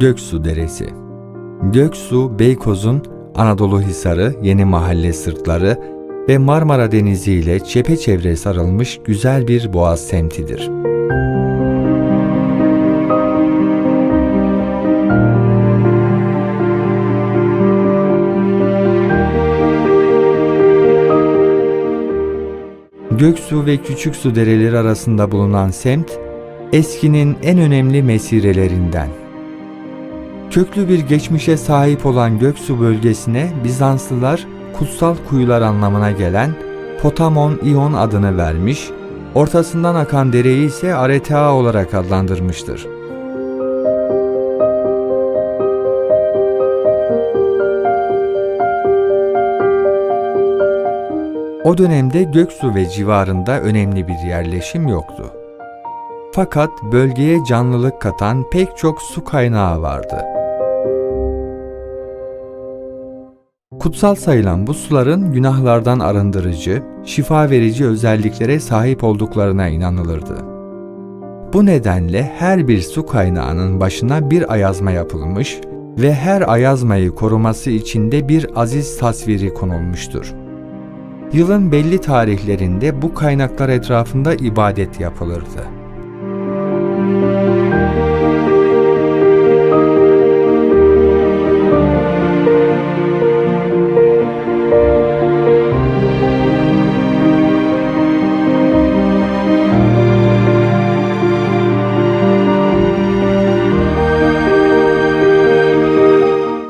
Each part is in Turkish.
Göksu Deresi Göksu, Beykoz'un Anadolu Hisarı, Yeni Mahalle sırtları ve Marmara Denizi ile çepeçevre sarılmış güzel bir boğaz semtidir. Göksu ve Küçüksu dereleri arasında bulunan semt, eskinin en önemli mesirelerinden. Köklü bir geçmişe sahip olan Göksu bölgesine Bizanslılar kutsal kuyular anlamına gelen Potamon İon adını vermiş, ortasından akan dereyi ise Aretea olarak adlandırmıştır. O dönemde Göksu ve civarında önemli bir yerleşim yoktu. Fakat bölgeye canlılık katan pek çok su kaynağı vardı. Kutsal sayılan bu suların günahlardan arındırıcı, şifa verici özelliklere sahip olduklarına inanılırdı. Bu nedenle her bir su kaynağının başına bir ayazma yapılmış ve her ayazmayı koruması için de bir aziz tasviri konulmuştur. Yılın belli tarihlerinde bu kaynaklar etrafında ibadet yapılırdı.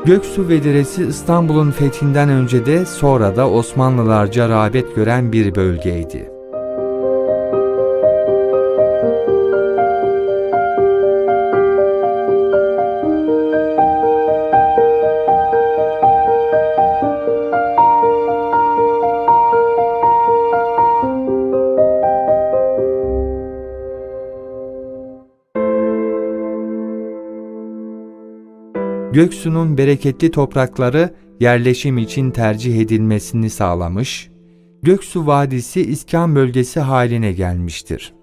Göksu ve Deresi İstanbul'un fethinden önce de sonra da Osmanlılarca rağbet gören bir bölgeydi. Göksu'nun bereketli toprakları yerleşim için tercih edilmesini sağlamış, Göksu Vadisi İskan bölgesi haline gelmiştir.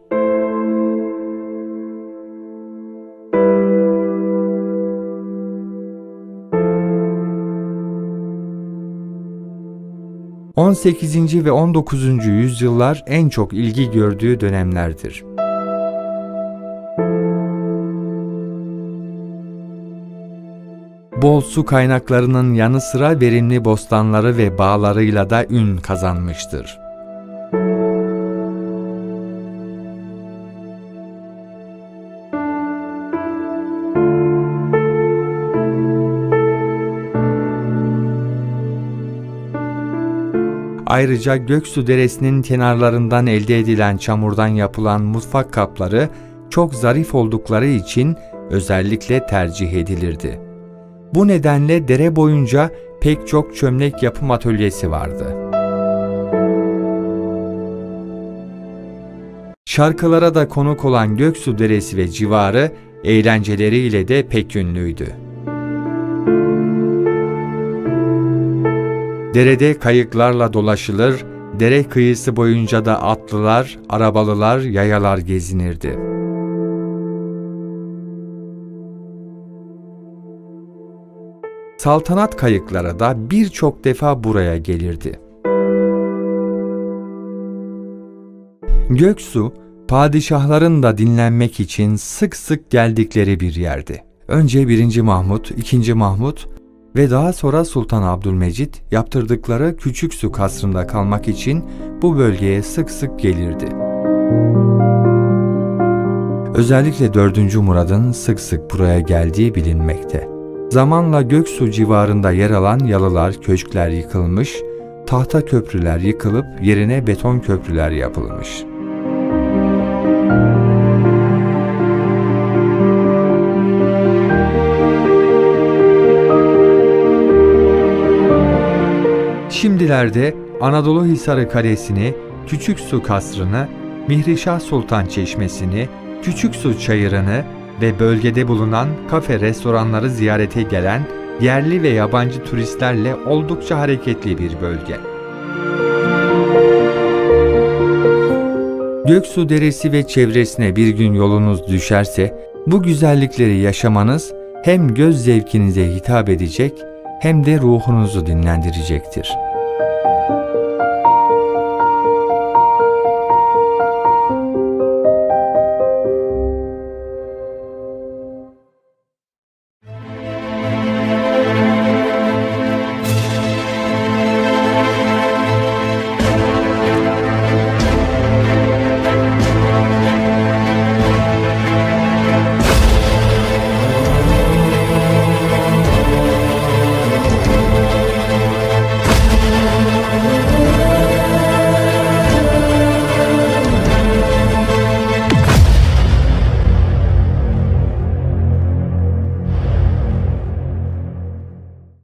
...18. ve 19. yüzyıllar en çok ilgi gördüğü dönemlerdir. Bol su kaynaklarının yanı sıra verimli bostanları ve bağlarıyla da ün kazanmıştır. Ayrıca Göksu Deresi'nin kenarlarından elde edilen çamurdan yapılan mutfak kapları çok zarif oldukları için özellikle tercih edilirdi. Bu nedenle dere boyunca pek çok çömlek yapım atölyesi vardı. Şarkılara da konuk olan Göksu Deresi ve civarı eğlenceleriyle de pek ünlüydü. Derede kayıklarla dolaşılır, dere kıyısı boyunca da atlılar, arabalılar, yayalar gezinirdi. Saltanat kayıkları da birçok defa buraya gelirdi. Göksu, padişahların da dinlenmek için sık sık geldikleri bir yerdi. Önce 1. Mahmut, 2. Mahmut ve daha sonra Sultan Abdülmecit yaptırdıkları Küçük Su kasrında kalmak için bu bölgeye sık sık gelirdi. Özellikle 4. Murad'ın sık sık buraya geldiği bilinmekte. Zamanla Göksu civarında yer alan yalılar, köşkler yıkılmış, tahta köprüler yıkılıp yerine beton köprüler yapılmış. Şimdilerde Anadolu Hisarı Kalesi'ni, Küçük Su Kasrı'nı, Mihrişah Sultan Çeşmesi'ni, Küçük Su Çayırı'nı ve bölgede bulunan kafe restoranları ziyarete gelen yerli ve yabancı turistlerle oldukça hareketli bir bölge. Göksu Deresi ve çevresine bir gün yolunuz düşerse bu güzellikleri yaşamanız hem göz zevkinize hitap edecek hem de ruhunuzu dinlendirecektir.